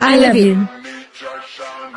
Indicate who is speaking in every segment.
Speaker 1: I love you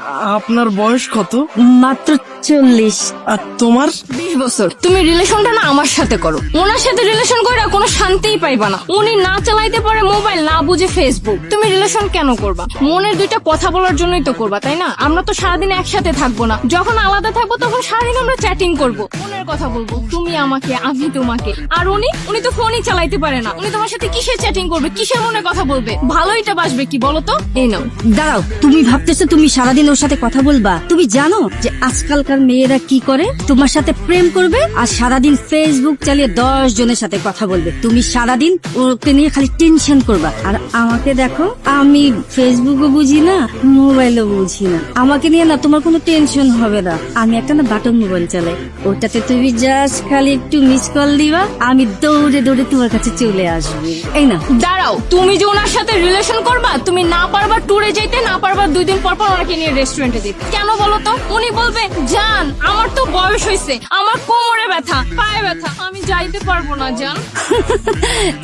Speaker 2: আপনার বয়স কত?
Speaker 1: মাত্র চল্লিশ।
Speaker 2: আর তোমার?
Speaker 3: বিশ বছর। তুমি রিলেশনটা না আমার সাথে করো। ওনার সাথে রিলেশন করে কোনো শান্তিই পাইবা না। উনি না চালাইতে পারে মোবাইল না বুঝে ফেসবুক। তুমি রিলেশন কেন করবা? মনের দুইটা কথা বলার জন্যই তো করবা তাই না? আমরা তো সারাদিন একসাথে থাকব না। যখন আলাদা থাকব তখন সারাদিন আমরা চ্যাটিং করব। মনের কথা বলব তুমি আমাকে আমি তোমাকে। আর উনি উনি তো ফোনই চালাইতে পারে না। উনি তোমার সাথে কিসের চ্যাটিং করবে কিসের মনে কথা বলবে? ভালোইটা বাসবে কি বলো তো? এই নাও।
Speaker 1: দাঁড়াও তুমি ভাবতেছো তুমি সারাদিন ওর সাথে কথা বলবা? তুমি জানো যে আজকালকার মেয়েরা কি করে? তোমার সাথে প্রেম করবে আর সারাদিন ফেসবুক চালিয়ে দশ জনের সাথে কথা বলবে। তুমি সারাদিন ওকে নিয়ে খালি টেনশন করবা। আর আমাকে দেখো, আমি ফেসবুকও বুঝি না মোবাইলও বুঝি না। আমাকে নিয়ে না তোমার কোনো টেনশন হবে না। আমি একটা না বাটন মোবাইল চালাই। ওটাতে তুমি জাস্ট খালি একটু মিস কল দিবা। আমি দৌড়ে দৌড়ে তোমার কাছে চলে আসব। এই না
Speaker 3: দাঁড়াও, তুমি যে ওনার সাথে রিলেশন করবা, তুমি না পারবা ট্যুরে যেতে না পারবা দুই দিন পর পর ওনাকে নিয়ে রেস্টুরেন্টে দিতে। কেন বলো তো? উনি বলবে জান আমার তো বয়স হয়েছে আমার কোমরে ব্যথা, পায়ে ব্যথা, আমি যাইতে পারব না, জান।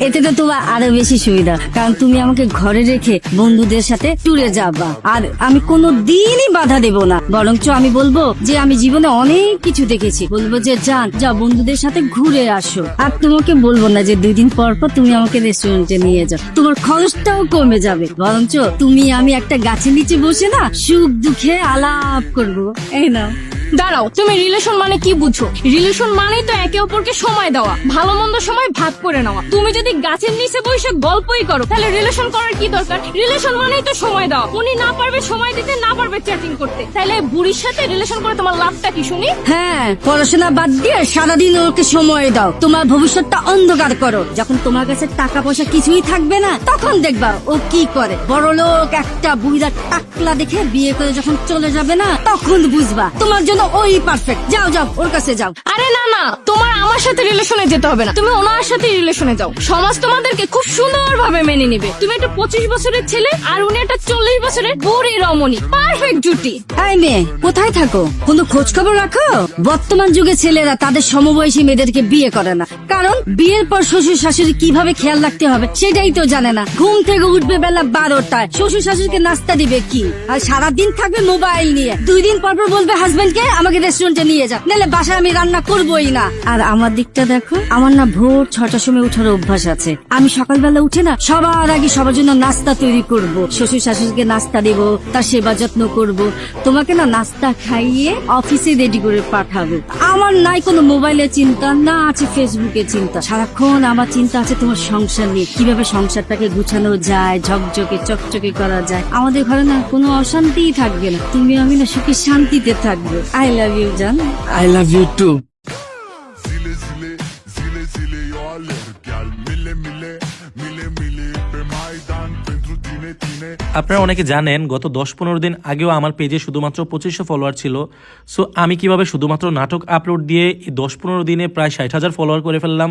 Speaker 1: এতে তো তোমার আরও বেশি সুবিধা, কারণ তুমি আমাকে ঘরে রেখে বন্ধুদের সাথে ট্যুরে যাবা। আর আমি কোনো দিনই বাধা দেব না, বরঞ্চ আমি বলব যে আমি জীবনে অনেক কিছু দেখেছি। বলব যে যান যা বন্ধুদের সাথে ঘুরে আসো। আর তোমাকে বলব না যে, দুই দিন পর পর তুমি আমাকে রেস্টুরেন্টে নিয়ে যাও। তোমার খরচটাও কমে যাবে। বরঞ্চ তুমি আমি একটা গাছের নিচে বসে না সুখ দুঃখে আলাপ করব। এই নাও।
Speaker 3: দাঁড়াও, তুমি রিলেশন মানে কি বুঝো রিলেশন মানেই তো একে অপরকে সময় দেওয়া ভালো মন্দ সময় ভাগ করে নেওয়া। তুমি যদি গাছের নিচে বসে গল্পই করো, তাহলে রিলেশন করার কি দরকার? রিলেশন মানেই তো সময় দেওয়া। উনি না পারবে সময় দিতে, না পারবে চ্যাটিং করতে। তাহলে বুড়ির সাথে রিলেশন করে তোমার লাভটা কি, শুনি?
Speaker 1: হ্যাঁ পড়াশোনা বাদ দিয়ে সারাদিন ওকে সময় দাও। তোমার ভবিষ্যৎটা অন্ধকার করো। যখন তোমার কাছে টাকা পয়সা কিছুই থাকবে না, তখন দেখবা ও কি করে। বড় লোক একটা বুড়িরা টাকলা দেখে বিয়ে করে যখন চলে যাবে না, তখন বুঝবা তোমার ওই পারফেক্ট যাও যাও ওর কাছে যাও।
Speaker 3: আরে না না তোমার আমার সাথে রিলেশনে যেতে হবে না। তুমি ওনার সাথে রিলেশনে যাও। সমাজ তোমাদেরকে খুব সুন্দর ভাবে মেনে নিবে। তুমি একটা পঁচিশ বছরের ছেলে আর উনি একটা চল্লিশ বছরের বুড়ি রমণী। পারফেক্ট জুটি।
Speaker 1: এই মেয়ে কোথায় থাকো? কোনো খোঁজ খবর রাখো? বর্তমান যুগে ছেলেরা তাদের সমবয়সী মেয়েদেরকে বিয়ে করে না। কারণ বিয়ের পর শ্বশুর শাশুড়ি কীভাবে খেয়াল রাখতে হবে সেটাই তো জানে না। ঘুম থেকে উঠবে বেলা বারোটায়। শ্বশুর শাশুড়িকে নাস্তা দিবে কি? আর সারাদিন থাকবে মোবাইল নিয়ে। দুই দিন পর পর বলবে হাজবেন্ডকে আমাকে রেস্টুরেন্টে নিয়ে যা নাহলে বাসায় আমি রান্না করবোই না। আর আমার দিকটা দেখো, আমার না ভোর ছটার সময় উঠার অভ্যাস আছে। আমি সকালবেলা উঠে না, সবার আগে সবার জন্য নাস্তা তৈরি করব। শ্বশুর শাশুড়িকে নাস্তা দেব, তার সেবা যত্ন করব। তোমাকে না নাস্তা খাইয়ে অফিসে রেডি করে পাঠাবো। আমার নাই কোনো মোবাইলের চিন্তা, না আছে ফেসবুকে চিন্তা। সারাক্ষণ আমার চিন্তা আছে তোমার সংসার নিয়ে। কীভাবে সংসারটাকে গুছানো যায়, ঝকঝকে, চকচকে করা যায়। আমাদের ঘরে না কোনো অশান্তিই থাকবে না। তুমি আমি না সুখে শান্তিতে থাকব। আই লাভ ইউ জান
Speaker 2: I love you too
Speaker 4: Zile zile, zile zile eu alerg Iar mile mile, mile mile Pe Maidan pentru tine, tine.
Speaker 5: আপনারা অনেকে জানেন গত দশ পনেরো দিন আগেও আমার পেজে শুধুমাত্র পঁচিশশো ফলোয়ার ছিল। সো আমি কীভাবে শুধুমাত্র নাটক আপলোড দিয়ে এই দশ পনেরো দিনে প্রায় ষাট হাজার ফলোয়ার করে ফেললাম